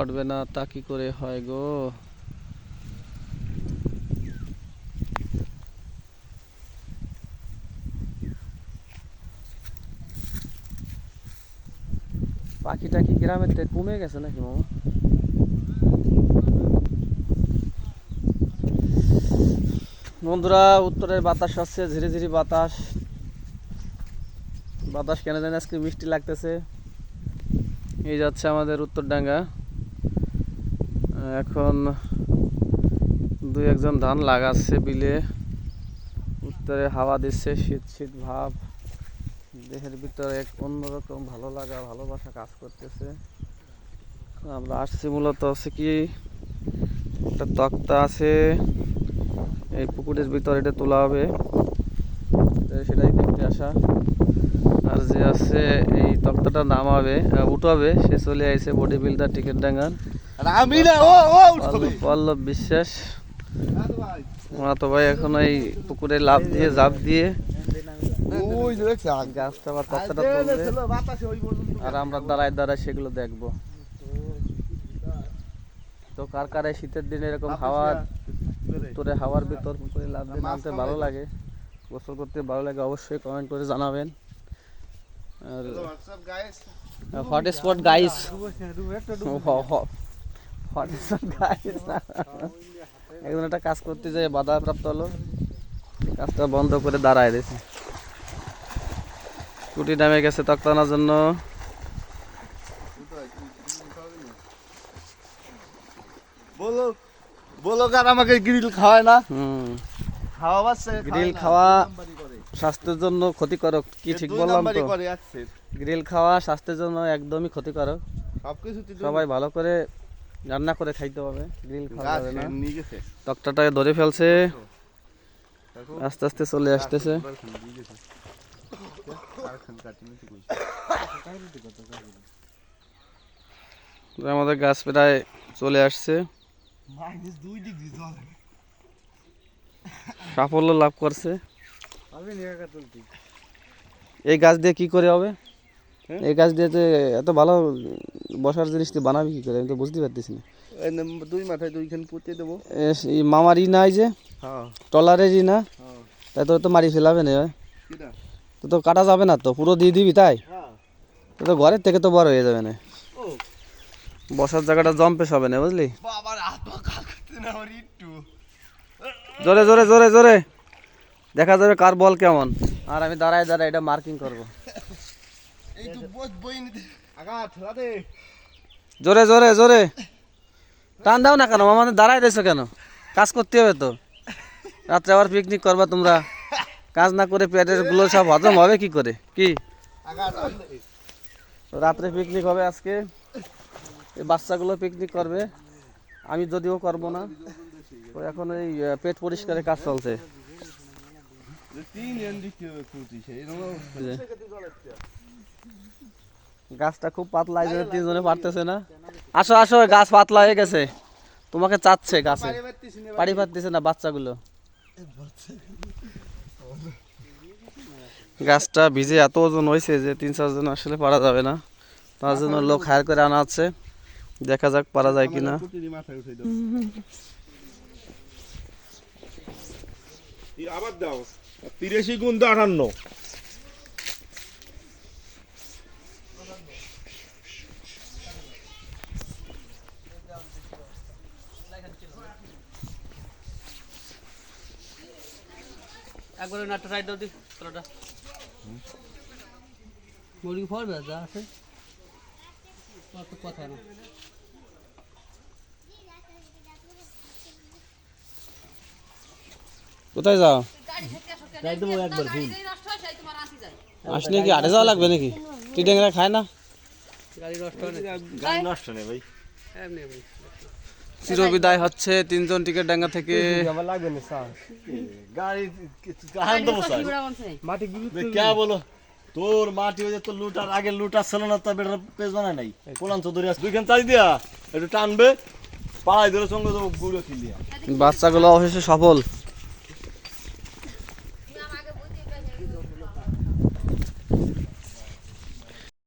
আটবে না তা কি করে হয় গো? পাখিটা কি গ্রামের থেকে কমে গেছে নাকি মামা? বন্ধুরা উত্তরের বাতাস আসছে ধীরে ধীরে বাতাস। বাতাস কেন জানি আজকে মিষ্টি লাগতেছে। এই যাচ্ছে আমাদের উত্তরডাঙ্গা। আহ, এখন দুই একজন ধান লাগাচ্ছে বিলে। উত্তরে হাওয়া দিচ্ছে, শীত শীত ভাব। দেহের ভিতরে এক অন্যরকম ভালো লাগা, ভালোবাসা কাজ করতেছে। আমরা আসছি মূলত হচ্ছে কি, একটা তক্তা আছে। এই পুকুরের ভিতরে এটা তোলা হবে। সেটাই দেখতে আসা। আর যে আছে এই তক্তাটা নামাবে উঠাবে সে চলে আইছে বডি বিল্ডার টিকিট ডাঙ্গার আমি না ও ও পল্লব বিশ্বাস তো ভাই এখন এই পুকুরে লাভ দিয়ে জাপ দিয়ে গাছটা বা তক্তাটা আর আমরা দাঁড়ায় দাঁড়ায় সেগুলো দেখব তো কার কার শীতের দিনে এরকম হাওয়ার তোরে হাওয়ার ভিতর পুকুরে লাভ দিয়ে নামতে ভালো লাগে গোসল করতে ভালো লাগে অবশ্যই কমেন্ট করে জানাবেন আর WhatsApp guys hot spot guys hot spot guys একজন একটা কাজ করতে যায় বাধা প্রাপ্ত হলো। কাজটা বন্ধ করে দাঁড়ায় দিয়েছে কুটি নামে গেছে তক্তানোর জন্য। বলো বলো কার আমাকে গ্রিল খাওয়ায় না? হুম। খাওয়া গ্রিল খাওয়া স্বাস্থ্যের জন্য ক্ষতিকারক কি ঠিক বললাম তো? গ্রিল খাওয়া স্বাস্থ্যের জন্য একদমই ক্ষতিকারক। সবকিছু সবাই ভালো করে রান্না করে খাইতে হবে গ্রিল খাওয়া যাবে না। নিয়ে গেছে। তক্তাটাকে ধরে ফেলছে। আস্তে আস্তে চলে আসতেছে। আমাদের গাছ প্রায় চলে আসছে। সাফল্য লাভ করছে। এই গাছ দিয়ে কি করে হবে? হ্যাঁ? এই গাছ দিয়ে তো এত ভালো বসার জিনিস তুই বানাবি কি করে? আমি তো বুঝতে পারতেছি না। দুই মাথায় দুইখান পুঁতে দেবো। মামার ই নাই যে হ্যাঁ। টলারের ই না? হ্যাঁ। তাই তোর তো মারি ফেলাবে না তো তো কাটা যাবে না তো পুরো দিয়ে দিবি তাই? তো ঘরের থেকে তো বড় হয়ে যাবে না। ও। বসার জায়গাটা জম্পেশ হবে না বুঝলি? জোরে জোরে জোরে জোরে। দেখা যাবে কার বল কেমন। আর আমি দাঁড়ায় দাঁড়ায় এটা মার্কিং করব। এই তো বই বই নিতে। আগা ঠেলা দে জোরে জোরে জোরে। টান দাও না কেন? আমাদের দাঁড়ায় রয়েছো কেন? কাজ করতে হবে তো। রাত্রে আবার পিকনিক করবা তোমরা। কাজ না করে পেটেরগুলো সব হজম হবে কি করে? কি? রাত্রে পিকনিক হবে আজকে। এই বাচ্চাগুলো পিকনিক করবে। আমি যদিও করব না। তো এখন এই পেট পরিষ্কারের কাজ চলছে তিন এন দিতে হবে খুঁটি সেই এই যে। গাছটা খুব পাতলা এই জন্য তিনজনে পারতেছে না আসো আসো গাছ পাতলা হয়ে গেছে। তোমাকে চাচ্ছে গাছে। পাড়ি পারতেছে না বাচ্চাগুলো। গাছটা ভিজে এত ওজন হয়েছে যে তিন চারজন আসলে পারা যাবে না। তার জন্য লোক হায়ার করে আনা আছে দেখা যাক পারা যায় কিনা। আবার দাও। তিরাশি গুণ তো আটান্ন। একবারে নাটটা সাইড দাও দি, তলাটা। মুরগি ফল আছে। কথা না। কোথায় যাও? যাই দেবো একবার ভুল আসলে কি আটে যাওয়া লাগবে নাকি? টিটেংরা খায় না? গাড়ি নষ্ট নেই ভাই। চিরবিদায় হচ্ছে তিনজন টিকিট ডাঙ্গা থেকে। গাড়ি কে বলো? তোর মাটি হয়ে যে তো লুটার আগে লুটার ছিল না তা বেটার পেজ বানায় নাই। কোলান চৌধুরী আছে দুইখান চাই দিয়া একটু টানবে পাড়ায় ধরে সঙ্গে গুড়ো খেলিয়া বাচ্চাগুলো অবশেষে সফল।